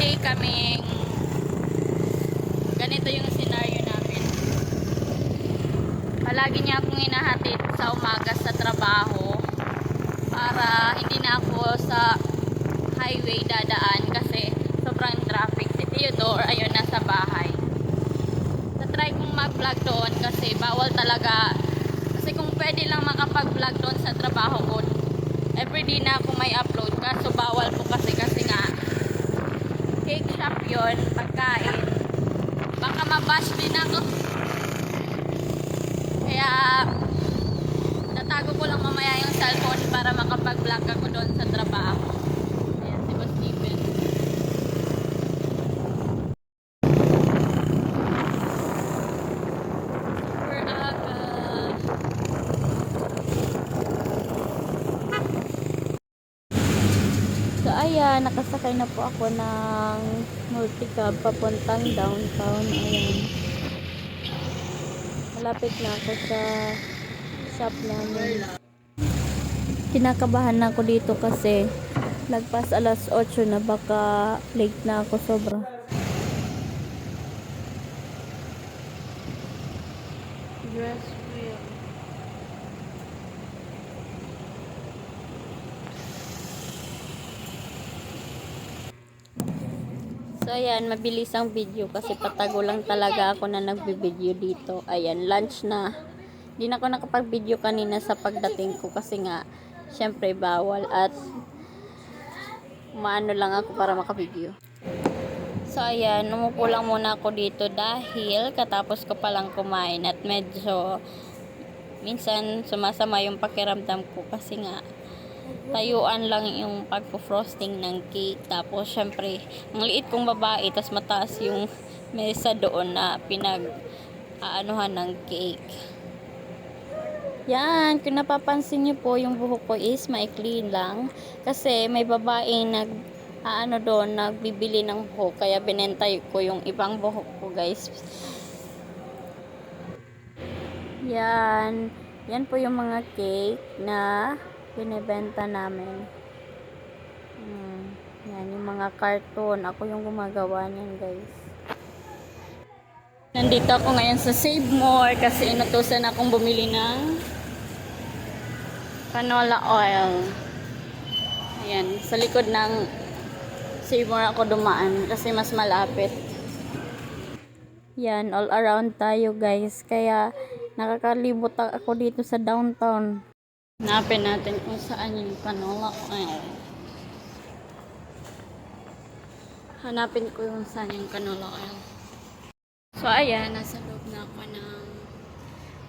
day kaming ganito yung scenario namin. Palagi niya akong hinahatid sa umaga sa trabaho para hindi na ako sa highway dadaan kasi sobrang traffic. Si Theodore, ayun, nasa bahay. Na-try kong mag-vlog doon kasi bawal talaga. Kasi kung pwede lang makapag-vlog doon sa trabaho ko, everyday na ako may upload kaso bawal po kasi kasi nga cake shop yon pagkain. Baka mabash din ako. Kaya natago ko lang mamaya yung cellphone para makapag-vlog ako doon sa trabaho So ayan, nakasakay na po ako ng multicab papuntang downtown. Ayan. Malapit na ako sa shop namin. Kinakabahan na ako dito kasi lagpas alas 8 na baka late na ako sobra. Dress So ayan, mabilis ang video kasi patago lang talaga ako na nagbi-video dito. Ayan, lunch na. Hindi na ako nakapag-video kanina sa pagdating ko kasi nga, syempre bawal at maano lang ako para makabideo. So ayan, umupo lang muna ako dito dahil katapos ko palang kumain at medyo minsan sumasama yung pakiramdam ko kasi nga tayuan lang yung pagpo-frosting ng cake. Tapos, syempre, ang liit kong babae, tas mataas yung mesa doon na pinag aanuhan ng cake. Yan, kung napapansin niyo po, yung buhok ko is maikli lang. Kasi may babae nag aano doon, nagbibili ng buhok. Kaya binentay ko yung ibang buhok ko, guys. Yan. Yan po yung mga cake na binibenta namin. Hmm. Yan, yung mga carton. Ako yung gumagawa niyan, guys. Nandito ako ngayon sa Save More kasi inutusan akong bumili ng canola oil. Ayan, sa likod ng Save More ako dumaan kasi mas malapit. Yan, all around tayo guys. Kaya nakakalibot ako dito sa downtown. Hanapin natin kung saan yung canola oil. Hanapin ko yung saan yung canola oil. So, ayan, nasa loob na ako ng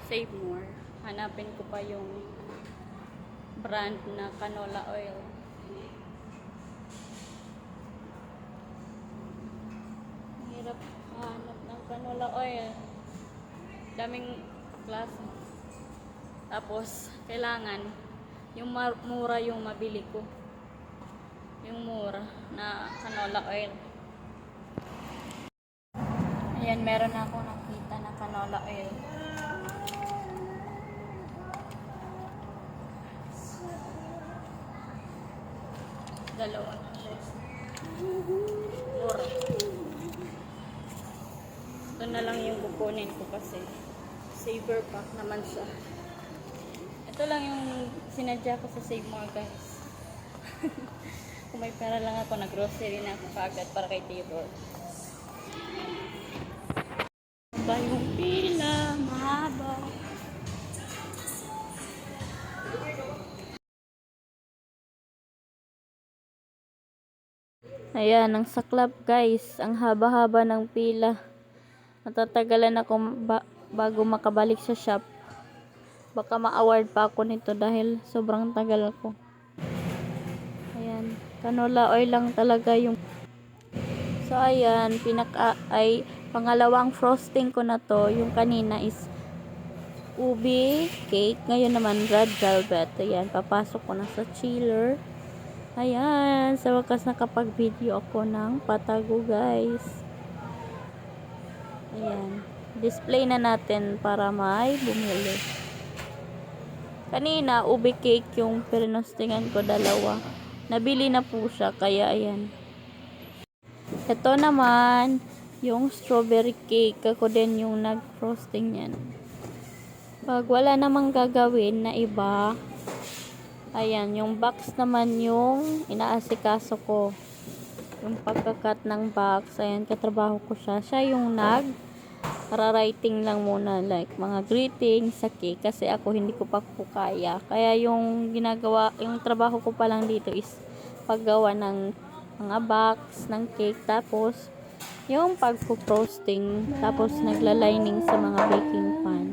Save More. Hanapin ko pa yung brand na canola oil. Hirap hanap ng canola oil. Daming klase. Tapos, kailangan yung mura yung mabili ko. Yung mura na canola oil. Ayan, meron ako nakita na canola oil. Dalawa. Mura. Ito na lang yung kukunin ko kasi saver pack naman siya. Ito lang yung sinadya ko sa Save More guys. Kung may pera lang ako, nag-grocery na ako kaagad para kay Theodore. Ba yung pila, mahaba. Ayan, ang saklap guys. Ang haba-haba ng pila. Natatagalan ako ba- bago makabalik sa shop. Baka ma-award pa ako nito dahil sobrang tagal ko. Ayan, canola oil lang talaga yung So ayan, pinaka ay pangalawang frosting ko na to. Yung kanina is ubi cake. Ngayon naman red velvet. Ayan, papasok ko na sa chiller. Ayan, sa wakas nakapag-video ako ng patago guys. Ayan, display na natin para may bumili. Kanina, ubi cake yung pirinostingan ko dalawa. Nabili na po siya, kaya ayan. Ito naman, yung strawberry cake. Ako din yung nag-frosting yan. Pag wala namang gagawin na iba, ayan, yung box naman yung inaasikaso ko. Yung pagkakat ng box, ayan, katrabaho ko siya. Siya yung nag writing lang muna like mga greetings sa cake kasi ako hindi ko pa po kaya. Kaya yung ginagawa, yung trabaho ko pa lang dito is paggawa ng mga box ng cake tapos yung pagpo-frosting tapos nagla-lining sa mga baking pan.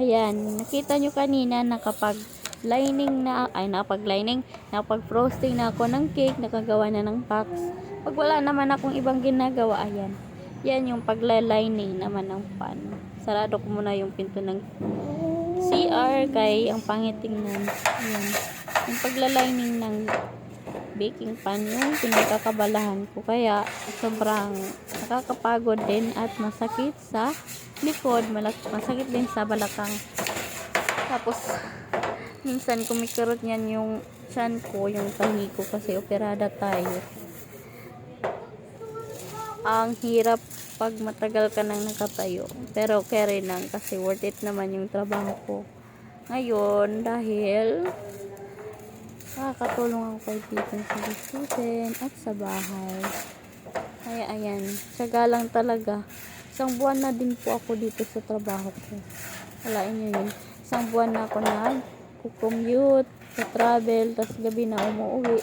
Ayan, nakita nyo kanina na kapag lining na, ay nakapag lining, nakapag frosting na ako ng cake, nakagawa na ng box. Pag wala naman akong ibang ginagawa, ayan. Yan yung pagla-lining naman ng pan. Sarado ko muna yung pinto ng CR kay ang pangit tingnan. Ayan. Yung pagla-lining ng baking pan yung pinagkakabalahan ko. Kaya sobrang nakakapagod din at masakit sa likod. Masakit din sa balakang. Tapos, minsan kumikirot niyan yung chan ko, yung tahi ko kasi operada tayo ang hirap pag matagal ka nang nakatayo. Pero carry lang kasi worth it naman yung trabaho ko. Ngayon, dahil nakakatulong ako kay Titin sa gastusin at sa bahay. Kaya ayan, tsaga lang talaga. Isang buwan na din po ako dito sa trabaho ko. Walain nyo yun. Isang buwan na ako nag commute sa travel, tapos gabi na umuwi.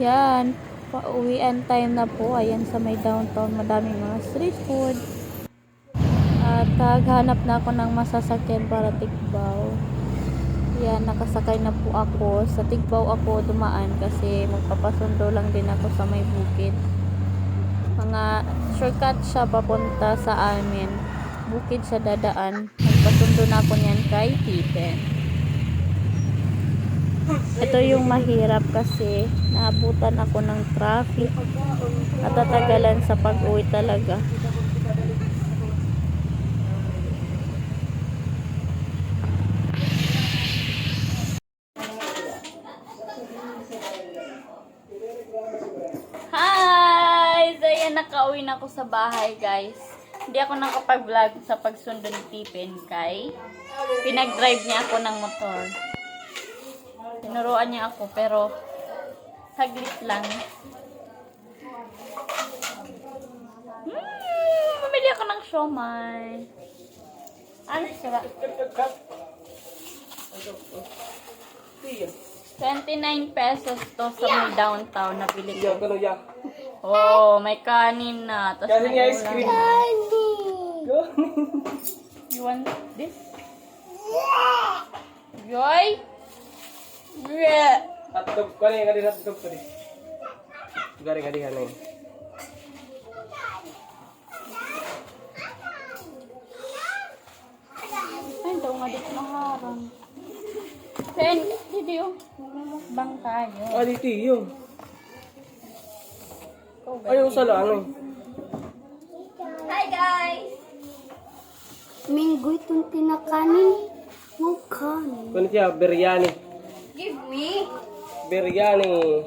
Yan, pauwian time na po. Ayan sa may downtown, madaming mga street food. At kaghanap na ako ng masasakyan para Tigbaw. Yan, nakasakay na po ako. Sa Tigbaw ako dumaan kasi magpapasundo lang din ako sa may bukid. Mga shortcut siya papunta sa amin. Bukid siya dadaan. Magpasundo na ako niyan kay Titen. Ito yung mahirap kasi naabutan ako ng traffic. Natatagalan sa pag-uwi talaga. Hi! So, yan, nakauwi na ako sa bahay, guys. Hindi ako nakapag-vlog sa pagsundo ni Tipin kay pinag-drive niya ako ng motor. Tinuruan niya ako, pero saglit lang. Hmm, bumili ako ng siomay. Ano sila? 29 pesos to sa may downtown na bili ko. Oh, may kanin na. Tapos Kanin may ice cream. Go. You want this? Joy? Hotdog ko rin, kadi hotdog ko rin. Gari kadi hanay. Ay, daw nga dito maharang. Pen, hindi yung bang tayo. Ah, di tiyo. Ikaw ba? Ayaw sa lang. Hi guys! Minggoy itong tinakanin. Mo kanin. Kuno siya, biryani. Give me! Biryani.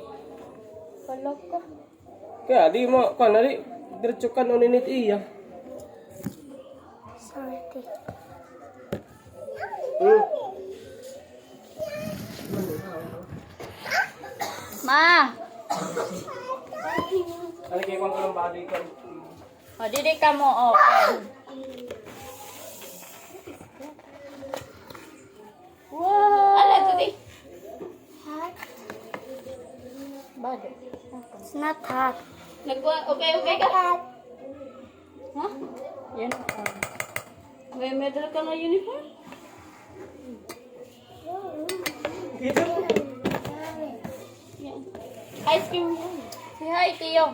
Kala ka. Kaya di mo, kan di diretso kan uninit iya. Sorry. Hmm. Ma! Ano kaya kung kulang bali ko? O, didi ka mo, o. pen. Wow! Ano ito Bado. It's not hot. Nagwa, okay, okay ka? Ha? Yan. oh. May medal ka na uniform? Yan. Ice cream yan. Say hi, Tiyo.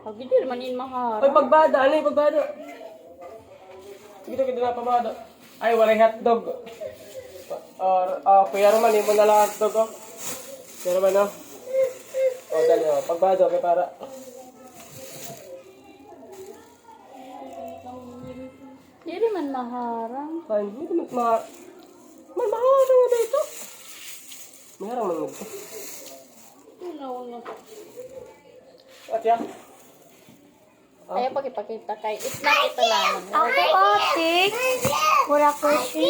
Pag hindi naman yun Ay, mahara. pagbada, ano yung pagbada? Sige, kita na pamada. Ay, walay hotdog. Or, ah, kuya Roman, hindi mo na lang hotdog, oh. Pero ba no? O, dali o. Pagbado kay para. Hindi man maharang. Kain, hindi man ma... Man maharang nga dito. May harang man nagto. Una-una. At yan. Ayaw pagipakita kay isla kita lang. Ako ate. Wala ko si.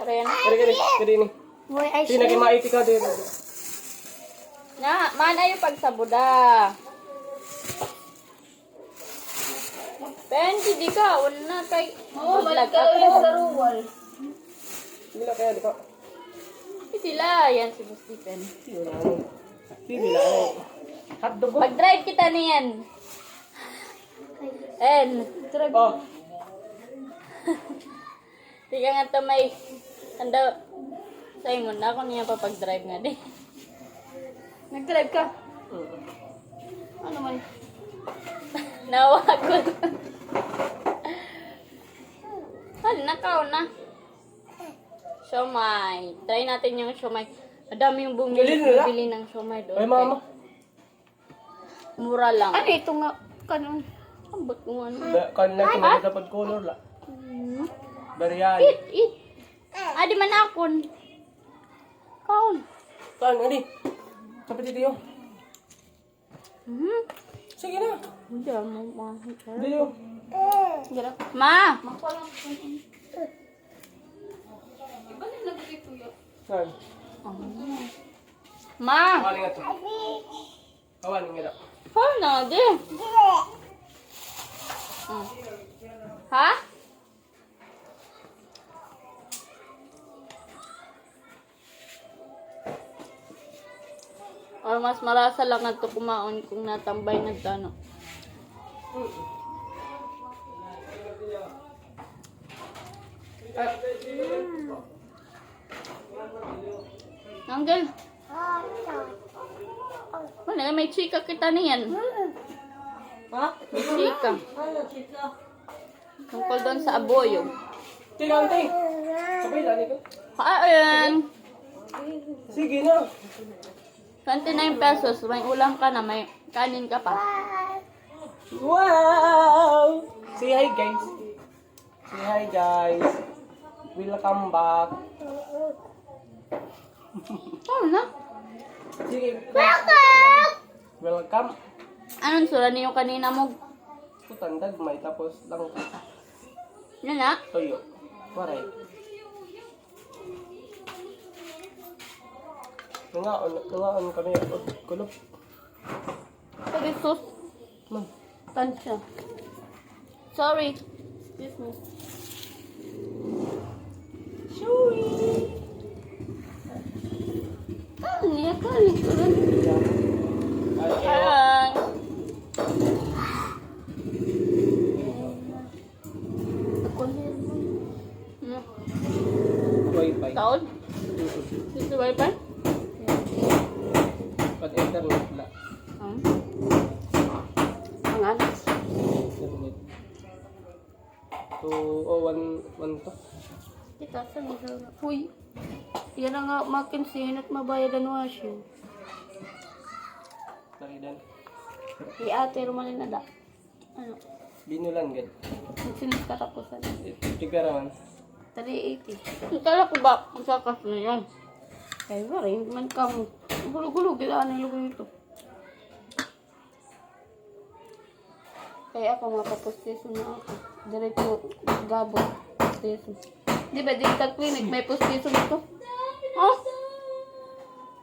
Pero yan. Kari, kari, kari ni. Boy, ay Sige, naging maiti ka dito. Na, man ayo pagsabuda. Ben, di ka. Wala na kay... Oh, balik ka sa ruwal. Lang kaya, di ka. Sila, yan si na. Hindi na. Hotdog ko. Pag-drive kita niyan. En, drive. Oh, Tiga nga to may... Anda, sa'yo mo na ako niya papag-drive nga di. Nag-drive ka? Ano man? Nawa ko. Hal, nakaw na. Siomay. Try natin yung siomay. Madami yung bumili, nila. bumili ng siomay doon. ay mama. Mura lang. Ano ito nga? Kanon. Ambot mo ano. Da, kan na ito dapat color la. Hmm. Bariyan. Eat, eat. Ah, di man akon. Kaon. Kan, ani. Kapit dito. Hmm. Sige na. Hindi mo. Dito. Ma! Kan. Ma! Awaling nga to. Awaling nga to. Kaon na, di. Hmm. Ha? Mas marasa lang na kumaon kung natambay na ano. Angel, wala may chika kita niyan. Ha? May chika. Tungkol doon sa aboyo. Tingnan, ting. Sabay, dali ko. Ayan. Sige na. 29 pesos. May ulam ka na. May kanin ka pa. Wow! Say hi, guys. Say hi, guys. Welcome back. Oh, na. Sige. Welcome! Welcome. Anong sura niyo kanina mo? Putandag, may tapos lang Yan na. toyo. Waray. Nangaon, nangaon kami. Kulop. Sorry, sus. Man. Tansya. Sorry. Excuse me. Ah, niya kanin ko rin. Ay, Ayan. Wi-Fi. Taon? Dito wifi? Pag internet la. Hmm. Ang ano? Internet. Two, oh, one, one to. Kita sa mga Uy. Yan na nga makinsihin at mabayadan washing. Nakidan. Di ate rumalin na da. Ano? Binulan, gad. Magsinis katapusan. Tigara man. 380. Kala ko ba, ang sakas na yan. Ay, ba rin man kamo. Gulo-gulo, kailangan na yung ito. Kaya ako mapapustiso na ako. Diretso gabot. Pustiso. Di ba, dental clinic, may pustiso nito? Oh!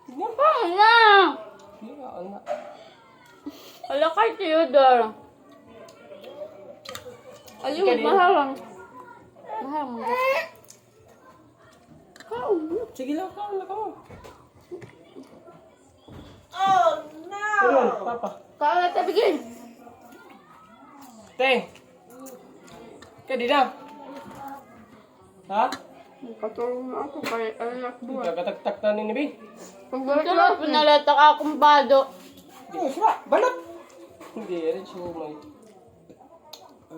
Ano na? Hindi ka, ano. Wala kay Theodore. Ayun, mahalang. Mahalang mo. Sige lang, ka, wala ka mo. Oh, no! Ano, papa? Kaya na tabigin. Te! Kaya di na. Ha? Katulong na ako kay anak buwan. Kakataktak na ni Nibi. Pag-balik Sarap, pinalata ka akong bado. Hindi, sira. Balot! Hindi, rin siya may...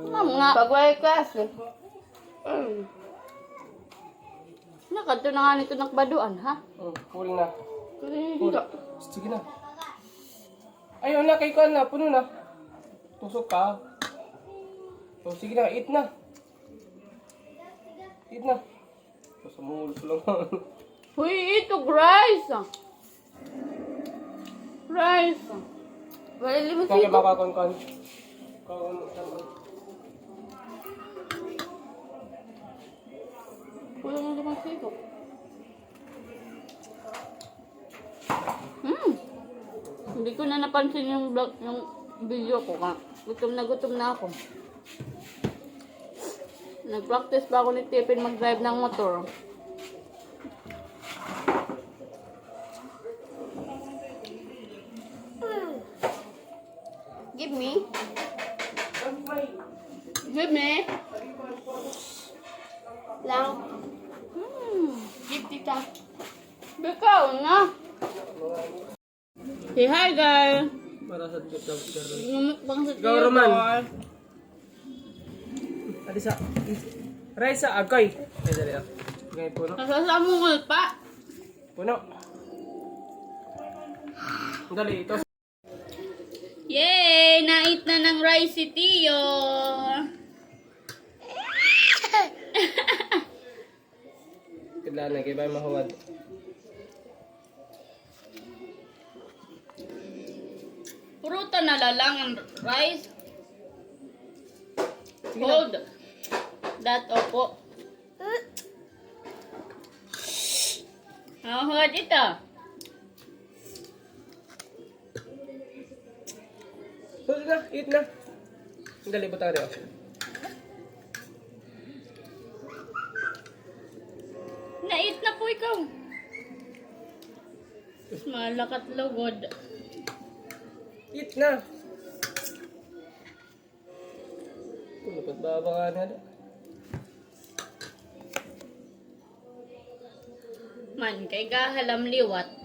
Ma'am nga. Pag-balik kasi. Mm. Nakadto na nga nito nakbaduan, ha? Oh, full na. Full. Sige na. Ayaw na, kay Kuan na. Puno na. Tusok ka. Oh, sige na, eat na. Eat na. Oh, Sumulos lang. Uy, ito, rice! Rice! Wala limang Kaya sito. baka Wala na limang sito. Hmm. Hindi ko na napansin yung vlog, yung video ko ka. Gutom na gutom na ako. Nag-practice pa ako ni Tiffin mag-drive ng motor. Rice sa agay. Ay dali ah. Agay puno. Nasasamungol pa. Puno. Dali ito. Yay! Nait na ng rice si Tio. Kailangan na kay ba mahuwad. Pruta na lalang ang rice. Hold. That opo. Oh, ito. Hold na, eat na. Dali butang rin. Nait na po ikaw. Malakat lugod. Eat na. Tulupad baba ka na. Man, kay gahalam liwat.